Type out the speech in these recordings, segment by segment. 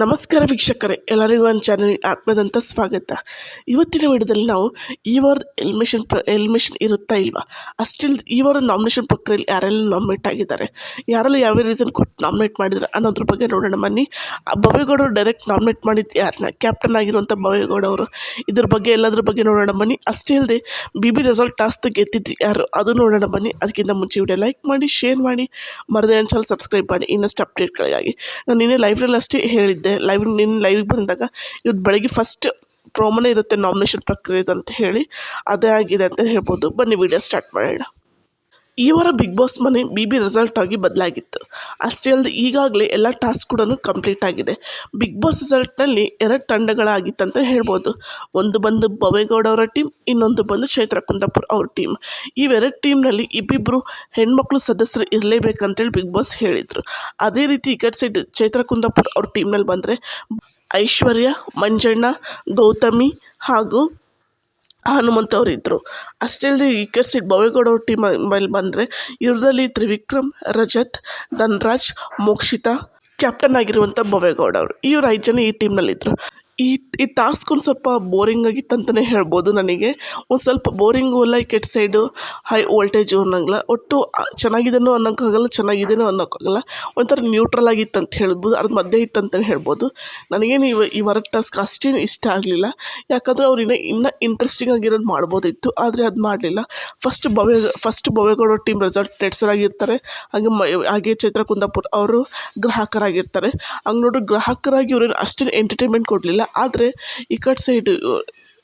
ನಮಸ್ಕಾರ ವೀಕ್ಷಕರೇ, ಎಲ್ಲರಿಗೂ ಒಂದು ಚಾನಲ್ ಆತ್ಮದಂತ ಸ್ವಾಗತ. ಇವತ್ತಿನ ವಿಡಿಯೋದಲ್ಲಿ ನಾವು ಈ ವಾರದ ಎಲಿಮಿಷನ್ ಪ್ರ ಎಲ್ಮಿಷನ್ ಇರುತ್ತಾ ಇಲ್ವಾ? ಅಷ್ಟಿಲ್ ಈ ವಾರದ ನಾಮಿನೇಷನ್ ಪ್ರಕ್ರಿಯೆಯಲ್ಲಿ ಯಾರೆಲ್ಲ ನಾಮಿನೇಟ್ ಆಗಿದ್ದಾರೆ? ಯಾರೆಲ್ಲ ಯಾವ ರೀಸನ್ ಕೊಟ್ಟು ನಾಮಿನೇಟ್ ಮಾಡಿದ್ದಾರೆ ಅನ್ನೋದ್ರ ಬಗ್ಗೆ ನೋಡೋಣ. ಬನ್ನಿ, ಆ ಭವೇಗೌಡರು ಡೈರೆಕ್ಟ್ ನಾಮಿನೇಟ್ ಮಾಡಿದ್ದು ಯಾರನ್ನ ಕ್ಯಾಪ್ಟನ್ ಆಗಿರುವಂಥ ಭವೇಗೌಡ ಅವರು ಇದ್ರ ಬಗ್ಗೆ, ಎಲ್ಲದ್ರ ಬಗ್ಗೆ ನೋಡೋಣ. ಬನ್ನಿ, ಅಷ್ಟೇ ಇಲ್ಲದೆ ಬಿ ಬಿ ರೆಸಾಲ್ಟ್ ಟಾಸ್ಕ್ ಗೆದ್ದಿದ್ದು ಯಾರು ಅದು ನೋಡೋಣ. ಬನ್ನಿ, ಅದಕ್ಕಿಂತ ಮುಂಚೆ ವಿಡಿಯೋ ಲೈಕ್ ಮಾಡಿ ಶೇರ್ ಮಾಡಿ. ಮರದೇ ಅನ್ಸಲ್ಲಿ ಸಬ್ಸ್ಕ್ರೈಬ್ ಮಾಡಿ. ಇನ್ನಷ್ಟು ಅಪ್ಡೇಟ್ಗಳಿಗಾಗಿ ನಾನು ನಿನ್ನೆ ಲೈವ್ರಲ್ಲಿ ಅಷ್ಟೇ ಹೇಳಿದ್ದೆ. ಲೈವ್ ನಿನ್ನ ಲೈವಿಗೆ ಬಂದಾಗ ಇವತ್ತು ಬೆಳಗ್ಗೆ ಫಸ್ಟ್ ಪ್ರೋಮೋನೇ ಇರುತ್ತೆ ನಾಮಿನೇಷನ್ ಪ್ರಕ್ರಿಯೆದು ಅಂತ ಹೇಳಿ. ಅದೇ ಆಗಿದೆ ಅಂತ ಹೇಳ್ಬೋದು. ಬನ್ನಿ ವಿಡಿಯೋ ಸ್ಟಾರ್ಟ್ ಮಾಡೋಣ. ಈ ವಾರ ಬಿಗ್ ಬಾಸ್ ಮನೆ ಬಿ ಬಿ ರಿಸಲ್ಟ್ ಆಗಿ ಬದಲಾಗಿತ್ತು. ಅಷ್ಟೇ ಅಲ್ಲದೆ ಈಗಾಗಲೇ ಎಲ್ಲ ಟಾಸ್ಕ್ ಕೂಡ ಕಂಪ್ಲೀಟ್ ಆಗಿದೆ. ಬಿಗ್ ಬಾಸ್ ರಿಸಲ್ಟ್ನಲ್ಲಿ ಎರಡು ತಂಡಗಳಾಗಿತ್ತಂತ ಹೇಳ್ಬೋದು. ಒಂದು ಬಂದು ಭವೇಗೌಡ ಅವರ ಟೀಮ್, ಇನ್ನೊಂದು ಬಂದು ಚೈತ್ರ ಕುಂದಾಪುರ್ ಅವ್ರ ಟೀಮ್. ಇವೆರಡು ಟೀಮ್ನಲ್ಲಿ ಇಬ್ಬಿಬ್ಬರು ಹೆಣ್ಮಕ್ಳು ಸದಸ್ಯರು ಇರಲೇಬೇಕಂತೇಳಿ ಬಿಗ್ ಬಾಸ್ ಹೇಳಿದರು. ಅದೇ ರೀತಿ ಈ ಕಡೆ ಸೈಡ್ ಚೈತ್ರ ಕುಂದಾಪುರ್ ಅವ್ರ ಟೀಮ್ನಲ್ಲಿ ಬಂದರೆ ಐಶ್ವರ್ಯ, ಮಂಜಣ್ಣ, ಗೌತಮಿ ಹಾಗೂ ಹನುಮಂತ್ ಅವ್ರು ಅಷ್ಟೇ ಅಲ್ಲದೆ ಈ ಕಡೆ ಬವೇಗೌಡ ಅವ್ರ ಟೀಮ್ ಮೇಲೆ ಬಂದರೆ ಇವ್ರದಲ್ಲಿ ತ್ರಿವಿಕ್ರಮ್, ರಜತ್, ಧನ್ರಾಜ್, ಮೋಕ್ಷಿತಾ, ಕ್ಯಾಪ್ಟನ್ ಆಗಿರುವಂಥ ಭವೇಗೌಡ ಅವರು ಇವ್ರು ಐದು ಜನ ಈ ಟೀಮ್ನಲ್ಲಿದ್ದರು ಈ ಈ ಟಾಸ್ಕ್ಗಳು ಸ್ವಲ್ಪ ಬೋರಿಂಗ್ ಆಗಿತ್ತು ಅಂತಲೇ ಹೇಳ್ಬೋದು ನನಗೆ. ಒಂದು ಸ್ವಲ್ಪ ಬೋರಿಂಗು ಲೈಕ್ ಕೆಟ್ಟ ಸೈಡು ಹೈ ವೋಲ್ಟೇಜು ಅನ್ನೋಂಗಿಲ್ಲ. ಒಟ್ಟು ಚೆನ್ನಾಗಿದೆನೋ ಅನ್ನೋಕ್ಕಾಗಲ್ಲ ಚೆನ್ನಾಗಿದೆಯೋ ಅನ್ನೋಕ್ಕಾಗಲ್ಲ. ಒಂಥರ ನ್ಯೂಟ್ರಲ್ ಆಗಿತ್ತು ಅಂತ ಹೇಳ್ಬೋದು. ಅದ್ರ ಮಧ್ಯೆ ಇತ್ತು ಅಂತಲೇ ಹೇಳ್ಬೋದು. ನನಗೇನು ಇವ, ಈ ವರ್ಕ್ ಟಾಸ್ಕ್ ಅಷ್ಟೇನು ಇಷ್ಟ ಆಗಲಿಲ್ಲ. ಯಾಕಂದರೆ ಅವ್ರು ಇನ್ನೂ ಇನ್ನೂ ಇಂಟ್ರೆಸ್ಟಿಂಗ್ ಆಗಿರೋದು ಮಾಡ್ಬೋದಿತ್ತು. ಆದರೆ ಅದು ಮಾಡಲಿಲ್ಲ. First Bhavya first Bhavyagowda team resort ನೆಡ್ಸರಾಗಿರ್ತಾರೆ ಹಾಗೆ ಮ, ಹಾಗೆ ಚೈತ್ರ ಕುಂದಾಪುರ್ ಅವರು ಗ್ರಾಹಕರಾಗಿರ್ತಾರೆ. ಹಂಗೆ ನೋಡಿ ಗ್ರಾಹಕರಾಗಿ ಇವ್ರೇನು ಅಷ್ಟೇನು ಎಂಟರ್ಟೈನ್ಮೆಂಟ್ ಕೊಡಲಿಲ್ಲ. ಆದರೆ ಈ ಕಡೆ ಸೈಡು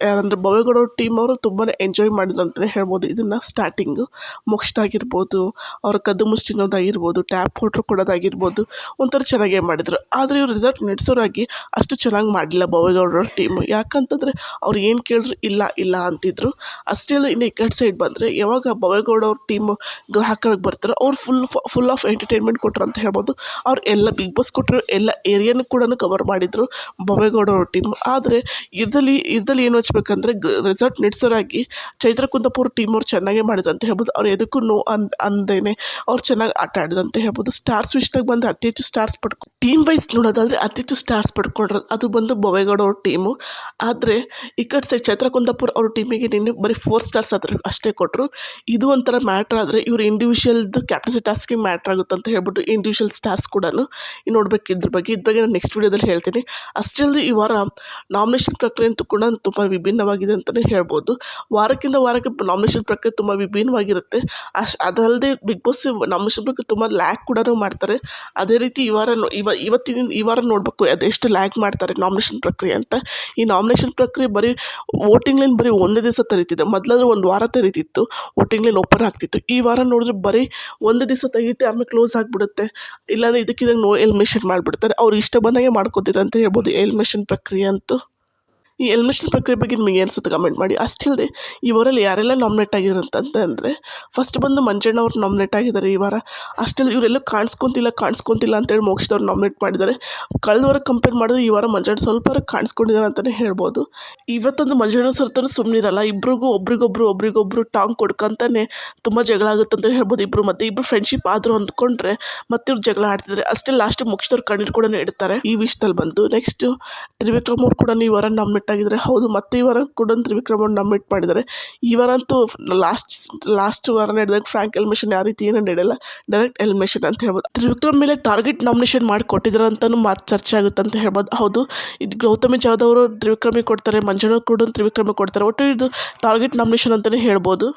ಯಾರಂದ್ರೆ ಅವ್ರ ಟೀಮ್ ಅವರು ತುಂಬಾ ಎಂಜಾಯ್ ಮಾಡಿದ್ರು ಅಂತಲೇ ಹೇಳ್ಬೋದು. ಇದನ್ನು ಸ್ಟಾರ್ಟಿಂಗು ಮುಗಿಸ್ದಾಗಿರ್ಬೋದು, ಅವ್ರ ಕದ್ದು ಮುಚ್ಚಿ ತಿನ್ನೋದಾಗಿರ್ಬೋದು ಟ್ಯಾಪ್ ವಾಟ್ರ್ ಕೊಡೋದಾಗಿರ್ಬೋದು, ಒಂಥರ ಚೆನ್ನಾಗೇ ಮಾಡಿದರು. ಆದರೆ ಇವ್ರು ರಿಸಲ್ಟ್ ನಡೆಸೋರಾಗಿ ಅಷ್ಟು ಚೆನ್ನಾಗಿ ಮಾಡಲಿಲ್ಲ ಭವೇಗೌಡರ ಟೀಮು ಯಾಕಂತಂದರೆ ಅವ್ರು ಏನು ಕೇಳಿದ್ರು, ಇಲ್ಲ ಇಲ್ಲ ಅಂತಿದ್ರು. ಅಷ್ಟೇ ಅಲ್ಲ, ಇನ್ನು ಈ ಕಡೆ ಸೈಡ್ ಬಂದರೆ ಯಾವಾಗ ಭವೇಗೌಡ ಅವ್ರ ಟೀಮು ಗ್ರಾಹಕರಿಗೆ ಬರ್ತಾರೆ, ಅವ್ರು ಫುಲ್ ಫುಲ್ ಆಫ್ ಎಂಟರ್ಟೈನ್ಮೆಂಟ್ ಕೊಟ್ಟರು ಅಂತ ಹೇಳ್ಬೋದು. ಅವ್ರು ಎಲ್ಲ ಬಿಗ್ ಬಾಸ್ ಕೊಟ್ಟರು ಎಲ್ಲ ಏರಿಯಾನು ಕೂಡ ಕವರ್ ಮಾಡಿದರು ಭವೇಗೌಡ ಅವ್ರ ಟೀಮ್ ಆದರೆ ಇದರಲ್ಲಿ ಇದರಲ್ಲಿ ಏನು ಹಚ್ಬೇಕಂದ್ರೆ ರೆಸಾರ್ಟ್ ನಡೆಸೋರಾಗಿ ಚೈತ್ರ ಕುಂದಾಪುರ ಟೀಮ್ ಅವ್ರು ಚೆನ್ನಾಗೇ ಮಾಡಿದ್ರು ಅಂತ ಹೇಳ್ಬೋದು. ಅವ್ರು ಎದಕ್ಕೂ ನೋ ಅಂದೇನೆ ಅವ್ರು ಚೆನ್ನಾಗಿ ಆಟ ಆಡಿದ್ರು ಅಂತ ಹೇಳ್ಬೋದು. ಸ್ಟಾರ್ಸ್ ವಿಷ್ಯದಾಗ ಬಂದು ಅತಿ ಹೆಚ್ಚು ಸ್ಟಾರ್ಸ್ ಪಡ್ಕೊ ಟೀಮ್ ವೈಸ್ ನೋಡೋದಾದ್ರೆ ಅತಿ ಹೆಚ್ಚು ಸ್ಟಾರ್ಸ್ ಪಡ್ಕೊಂಡ್ರೆ. ಅದು ಬಂದು ಬೊವೇಗೌಡ ಅವ್ರ ಟೀಮು ಆದರೆ ಈ ಕಡೆ ಸೈಡ್ ಚೈತ್ರ ಕುಂದಾಪುರ ಅವ್ರ ಟೀಮಿಗೆ ನಿನ್ನೆ ಬರೀ ಫೋರ್ ಸ್ಟಾರ್ಸ್ ಆದ್ರೆ ಅಷ್ಟೇ ಕೊಟ್ಟರು ಇದು ಒಂಥರ ಮ್ಯಾಟ್ರ್ ಆದರೆ ಇವರು ಇಂಡಿವಿಜುವಲ್ದು ಕ್ಯಾಪ್ಟನ್ಸಿ ಟಾಸ್ಕಿಗೆ ಮ್ಯಾಟ್ರ್ ಆಗುತ್ತೆ ಅಂತ ಹೇಳ್ಬಿಟ್ಟು ಇಂಡಿವಿಜುವಲ್ ಸ್ಟಾರ್ಸ್ ಕೂಡ ನೋಡ್ಬೇಕು ಇದ್ರ ಬಗ್ಗೆ. ಇದ್ರ ಬಗ್ಗೆ ನಾನು ನೆಕ್ಸ್ಟ್ ವೀಡಿಯೋದಲ್ಲಿ ಹೇಳ್ತೀನಿ. ಅಷ್ಟೇ ಅಲ್ಲದೆ ಈ ವಾರ ನಾಮಿನೇಷನ್ ಪ್ರಕ್ರಿಯೆ ಅಂತೂ ಕೂಡ ತುಂಬ ವಿಭಿನ್ನವಾಗಿದೆ ಅಂತಲೇ ಹೇಳ್ಬೋದು. ವಾರಕ್ಕಿಂತ ವಾರಕ್ಕೆ ನಾಮಿನೇಷನ್ ಪ್ರಕ್ರಿಯೆ ತುಂಬ ವಿಭಿನ್ನವಾಗಿರುತ್ತೆ. ಅಶ್ ಅದಲ್ಲದೆ ಬಿಗ್ ಬಾಸ್ ನಾಮಿನೇಷನ್ ಪ್ರಕ್ರಿಯೆ ತುಂಬ ಲ್ಯಾಕ್ ಕೂಡ ಮಾಡ್ತಾರೆ. ಅದೇ ರೀತಿ ಈ ವಾರ ಇವ, ಇವತ್ತಿನ ಈ ವಾರ ನೋಡಬೇಕು ಅದೆಷ್ಟು ಲ್ಯಾಕ್ ಮಾಡ್ತಾರೆ ನಾಮಿನೇಷನ್ ಪ್ರಕ್ರಿಯೆ ಅಂತ. ಈ ನಾಮಿನೇಷನ್ ಪ್ರಕ್ರಿಯೆ ಬರೀ ವೋಟಿಂಗ್ ಲೈನ್ ಬರೀ ಒಂದೇ ದಿವಸ ತೆರೀತಿದೆ. ಮೊದಲಾದ್ರೆ ಒಂದು ವಾರ ತೆರೀತಿತ್ತು ವೋಟಿಂಗ್ ಲೈನ್ ಓಪನ್ ಆಗ್ತಿತ್ತು. ಈ ವಾರ ನೋಡಿದ್ರೆ ಬರೀ ಒಂದು ದಿವಸ ತೆಗೀತೆ, ಆಮೇಲೆ ಕ್ಲೋಸ್ ಆಗಿಬಿಡುತ್ತೆ. ಇಲ್ಲಾಂದರೆ ಇದಕ್ಕಿದಂಗೆ ನೋ ಎಲ್ಮೇಷನ್ ಮಾಡಿಬಿಡ್ತಾರೆ. ಅವ್ರು ಇಷ್ಟ ಬಂದಾಗೆ ಮಾಡ್ಕೋತೀರ ಅಂತ ಹೇಳ್ಬೋದು ಎಲ್ಮಿಷನ್ ಪ್ರಕ್ರಿಯೆ ಅಂತೂ. ಈ ಎಲಿಮಿನೇಷನ್ ಪ್ರಕ್ರಿಯೆ ಬಗ್ಗೆ ನಿಮಗೆ ಅನ್ಸುತ್ತೆ ಕಮೆಂಟ್ ಮಾಡಿ. ಅಷ್ಟೇ ಇಲ್ಲದೆ ಈ ವಾರಲ್ಲಿ ಯಾರೆಲ್ಲ ನಾಮಿನೇಟ್ ಆಗಿದ್ದಾರೆ ಅಂತಂದರೆ ಫಸ್ಟ್ ಬಂದು ಮಂಜಣ್ಣ ಅವ್ರು ನಾಮಿನೇಟ್ ಆಗಿದ್ದಾರೆ ಈ ವಾರ. ಅಷ್ಟೆಲ್ಲ ಇವರೆಲ್ಲೂ ಕಾಣಿಸ್ಕೊಂತಿಲ್ಲ ಕಾಣಿಸ್ಕೊಂತಿಲ್ಲ ಅಂತೇಳಿ ಮೋಕ್ಷದವ್ರು ನಾಮಿನೇಟ್ ಮಾಡಿದ್ದಾರೆ. ಕಳೆದ ವಾರ ಕಂಪೇರ್ ಮಾಡಿದ್ರೆ ಈ ವಾರ ಮಂಜಣ್ಣ ಸ್ವಲ್ಪ ಕಾಣಿಸ್ಕೊಂಡಿದ್ದಾರೆ ಅಂತಲೇ ಹೇಳ್ಬೋದು. ಇವತ್ತೊಂದು ಮಂಜಣ್ಣ ಸರ್ತಾನು ಸುಮ್ಮನಿರಲ್ಲ ಇಬ್ರಿಗೂ ಒಬ್ರಿಗೊಬ್ರು ಒಬ್ರಿಗೊಬ್ರು ಟಾಂಗ್ ಕೊಡ್ಕೊಂತಾನೆ ತುಂಬ ಜಗಳ ಆಗುತ್ತೆ ಅಂತ ಹೇಳ್ಬೋದು ಇಬ್ಬರು ಮತ್ತೆ ಇಬ್ಬರು ಫ್ರೆಂಡ್ಶಿಪ್ ಆದರು ಅಂದ್ಕೊಂಡ್ರೆ ಮತ್ತೆ ಇವ್ರು ಜಗಳ ಆಡ್ತಿದ್ದಾರೆ. ಅಷ್ಟೇ ಲಾಸ್ಟ್ ಮುಗಿಸಿದವ್ರು ಕಣ್ಣೀರು ಕೂಡ ಇಡ್ತಾರೆ. ಈ ವಿಷಯದಲ್ಲಿ ಬಂದು. ನೆಕ್ಸ್ಟ್ ತ್ರಿವಿಕ್ರಮ್ ಅವ್ರು ಕೂಡ ಈ ವಾರ ನಾಮಿನೇಟ್ ಆಗಿದ್ದಾರೆ ಹೌದು, ಮತ್ತೆ ಈ ವಾರ ಕೂಡ ತ್ರಿವಿಕ್ರಮ್ ಅವ್ರು ನಾಮಿನೇಟ್ ಮಾಡಿದ್ದಾರೆ ಈ ವಾರ ಅಂತೂ ಲಾಸ್ಟ್ ಲಾಸ್ಟ್ ವಾರ ನಡೆದಾಗ ಫ್ರ್ಯಾಂಕ್ ಎಲಿಮಿನೇಷನ್ ಯಾವ ರೀತಿ ಏನೂ ನಡೆಯಲ್ಲ ಡೈರೆಕ್ಟ್ ಎಲಿಮಿನೇಷನ್ ಅಂತ ಹೇಳ್ಬೋದು. ತ್ರಿವಿಕ್ರಮ್ ಮೇಲೆ ಟಾರ್ಗೆಟ್ ನಾಮಿನೇಷನ್ ಮಾಡಿ ಕೊಟ್ಟಿದ್ದಾರೆ ಅಂತಲೂ ಮಾತು ಚರ್ಚೆ ಆಗುತ್ತೆ ಅಂತ ಹೇಳ್ಬೋದು. ಹೌದು, ಇದು ಗೌತಮಿ ಜಾಧವ್ ಅವರು ತ್ರಿವಿಕ್ರಮಿಗೆ ಕೊಡ್ತಾರೆ, ಮಂಜುನಾಥ್ ಕೂಡ ತ್ರಿವಿಕ್ರಮಿಗೆ ಕೊಡ್ತಾರೆ, ಒಟ್ಟು ಇದು ಟಾರ್ಗೆಟ್ ನಾಮಿನೇಷನ್ ಅಂತಲೇ ಹೇಳ್ಬೋದು.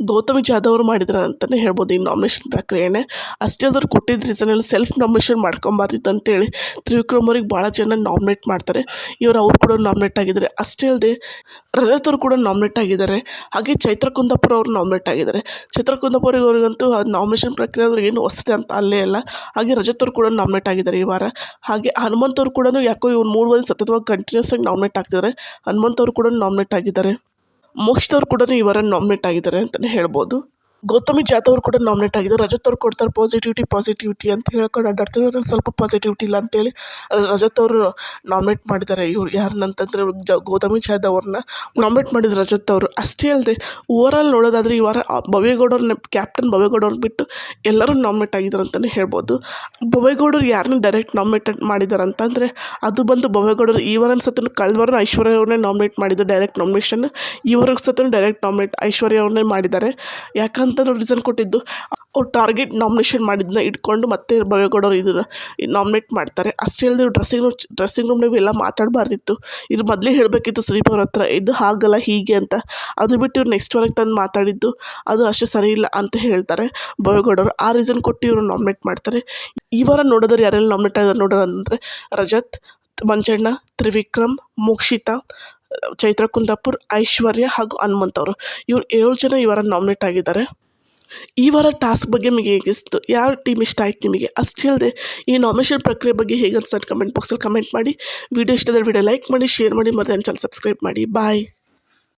ಗೌತಮಿ ಜಾಧವ್ ಅವರು ಮಾಡಿದ್ರು ಅಂತಲೇ ಹೇಳ್ಬೋದು ಈ ನಾಮಿನೇಷನ್ ಪ್ರಕ್ರಿಯೆನೇ. ಅಷ್ಟೇ ಅದ್ರ ಕೊಟ್ಟಿದ್ದ ರೀಸನಲ್ಲಿ ಸೆಲ್ಫ್ ನಾಮಿನೇಷನ್ ಮಾಡ್ಕೊಂಬಾರ್ದಿತ್ತು ಅಂತೇಳಿ ತ್ರಿವಿಕ್ರಮ್ ಅವ್ರಿಗೆ ಭಾಳ ಜನ ನಾಮಿನೇಟ್ ಮಾಡ್ತಾರೆ. ಇವರು ಅವ್ರು ಕೂಡ ನಾಮಿನೇಟ್ ಆಗಿದ್ದಾರೆ. ಅಷ್ಟೇ ಅಲ್ಲದೆ ರಜತ್ ಅವರು ಕೂಡ ನಾಮಿನೇಟ್ ಆಗಿದ್ದಾರೆ. ಹಾಗೆ ಚೈತ್ರ ಕುಂದಾಪುರ ಅವರು ನಾಮಿನೇಟ್ ಆಗಿದ್ದಾರೆ. ಚೈತ್ರ ಕುಂದಾಪುರ ಅವ್ರಿಗಂತೂ ನಾಮಿನೇಷನ್ ಪ್ರಕ್ರಿಯೆ ಅಂದ್ರೆ ಏನು ಹೊಸತೆ ಅಂತ ಅಲ್ಲೇ ಅಲ್ಲ. ಹಾಗೆ ರಜತ್ ಅವರು ಕೂಡ ನಾಮಿನೇಟ್ ಆಗಿದ್ದಾರೆ ಈ ವಾರ. ಹಾಗೆ ಹನುಮಂತ್ ಕೂಡ ಯಾಕೋ ಇವ್ರು ಮೂರು ವರ್ಷ ಸತತವಾಗಿ ಕಂಟಿನ್ಯೂಸ್ ಆಗಿ ನಾಮಿನೇಟ್ ಆಗ್ತಿದ್ದಾರೆ. ಹನುಮಂತ್ ಕೂಡ ನಾಮಿನೇಟ್ ಆಗಿದ್ದಾರೆ. ಮೋಕ್ಷದವ್ರು ಕೂಡ ಇವರನ್ನು ವಾರ ನಾಮಿನೇಟ್ ಆಗಿದ್ದಾರೆ ಅಂತಲೇ ಹೇಳ್ಬೋದು. ಗೌತಮಿ ಜಾಧವ್ ಅವರು ಕೂಡ ನಾಮಿನೇಟ್ ಆಗಿದ್ದಾರೆ. ರಜತ್ ಅವ್ರು ಕೊಡ್ತಾರೆ ಪಾಸಿಟಿವಿಟಿ ಪಾಸಿಟಿವಿಟಿ ಅಂತ ಹೇಳ್ಕೊಂಡು ಅಡ್ಡಾಡ್ತಾರೆ. ಅದ್ರಲ್ಲಿ ಸ್ವಲ್ಪ ಪಾಸಿಟಿವಿಟಿ ಇಲ್ಲ ಅಂತೇಳಿ ರಜತ್ ಅವರು ನಾಮಿನೇಟ್ ಮಾಡಿದ್ದಾರೆ. ಇವ್ರು ಯಾರನ್ನಂತಂದ್ರೆ ಜ, ಗೌತಮಿ ಜಾಧವ್ ಅವ್ರನ್ನ ನಾಮಿನೇಟ್ ಮಾಡಿದ್ರು ರಜತ್ ಅವರು. ಅಷ್ಟೇ ಅಲ್ಲದೆ ಓವರಾಲ್ ನೋಡೋದಾದ್ರೆ ಈ ವಾರ, ಆ ಭವೇಗೌಡವ್ರನ್ನ ಕ್ಯಾಪ್ಟನ್ ಭವೇಗೌಡವ್ರನ್ನ ಬಿಟ್ಟು ಎಲ್ಲರೂ ನಾಮಿನೇಟ್ ಆಗಿದ್ದಾರೆ ಅಂತಲೇ ಹೇಳ್ಬೋದು. ಭವೇಗೌಡರು ಯಾರನ್ನ ಡೈರೆಕ್ಟ್ ನಾಮಿನೇಟ್ ಮಾಡಿದ್ದಾರೆ ಅಂತಂದರೆ, ಅದು ಬಂದು ಭವೇಗೌಡರು ಈ ವಾರ ಸತನು ಕಳೆದ ವಾರ ಐಶ್ವರ್ಯ ಅವ್ರನ್ನೇ ನಾಮಿನೇಟ್ ಮಾಡಿದ್ದು ಡೈರೆಕ್ಟ್ ನಾಮಿನೇಷನ್ ಈ ವಾರ ಡೈರೆಕ್ಟ್ ನಾಮಿನೇಟ್ ಐಶ್ವರ್ಯ ಅವ್ರನ್ನೇ ಮಾಡಿದ್ದಾರೆ. ಯಾಕಂತಂದ್ರೆ ರೀಸನ್ ಕೊಟ್ಟಿದ್ದು. ಅವ್ರು ಟಾರ್ಗೆಟ್ ನಾಮಿನೇಷನ್ ಮಾಡಿದ್ದನ್ನ ಇಟ್ಕೊಂಡು ಮತ್ತೆ ಭವೇಗೌಡರು ಇದನ್ನು ನಾಮಿನೇಟ್ ಮಾಡ್ತಾರೆ. ಅಷ್ಟೇ ಅಲ್ಲದೆ ಡ್ರೆಸ್ಸಿಂಗ್ ರೂಮ್ ಡ್ರೆಸ್ಸಿಂಗ್ ರೂಮ್ನಾಗ ಎಲ್ಲ ಮಾತಾಡಬಾರ್ದಿತ್ತು. ಇದು ಮೊದಲೇ ಹೇಳಬೇಕಿತ್ತು ಸುದೀಪ್ ಅವ್ರ ಹತ್ರ, ಇದು ಹಾಗಲ್ಲ, ಹೀಗೆ ಅಂತ. ಅದು ಬಿಟ್ಟು ಇವ್ರು ನೆಕ್ಸ್ಟ್ ವಾರಕ್ಕೆ ತಂದು ಮಾತಾಡಿದ್ದು, ಅದು ಅಷ್ಟೇ ಸರಿ ಇಲ್ಲ ಅಂತ ಹೇಳ್ತಾರೆ ಭವೇಗೌಡರು ಆ ರೀಸನ್ ಕೊಟ್ಟು ಇವರು ನಾಮಿನೇಟ್ ಮಾಡ್ತಾರೆ. ಈ ವಾರ ನೋಡಿದ್ರೆ ಯಾರೆಲ್ಲ ನಾಮಿನೇಟ್ ಆಗಿದ್ದಾರೆ ನೋಡೋಣ ಅಂದರೆ ರಜತ್, ಮಂಜಣ್ಣ, ತ್ರಿವಿಕ್ರಮ್, ಮೋಕ್ಷಿತಾ ಚೈತ್ರ ಕುಂದಾಪುರ್, ಐಶ್ವರ್ಯ ಹಾಗೂ ಹನುಮಂತ್ ಅವರು. ಇವ್ರು ಏಳು ಜನ ಇವರ ವಾರ ನಾಮಿನೇಟ್ ಆಗಿದ್ದಾರೆ. ಈ ವಾರ ಟಾಸ್ಕ್ ಬಗ್ಗೆ ನಿಮಗೆ ಹೇಗಿಸ್ತು? ಯಾವ ಟೀಮ್ ಇಷ್ಟ ಆಯ್ತು ನಿಮಗೆ? ಅಷ್ಟೇ ಅಲ್ಲದೆ ಈ ನಾಮಿನೇಷನ್ ಪ್ರಕ್ರಿಯೆ ಬಗ್ಗೆ ಹೇಗೆ ಅನ್ಸೋದು ಕಮೆಂಟ್ ಬಾಕ್ಸಲ್ಲಿ ಕಮೆಂಟ್ ಮಾಡಿ. ವಿಡಿಯೋ ಇಷ್ಟದ ವಿಡಿಯೋ ಲೈಕ್ ಮಾಡಿ ಶೇರ್ ಮಾಡಿ, ಮತ್ತು ನನ್ನ ಚಾನಲ್ ಸಬ್ಸ್ಕ್ರೈಬ್ ಮಾಡಿ. ಬಾಯ್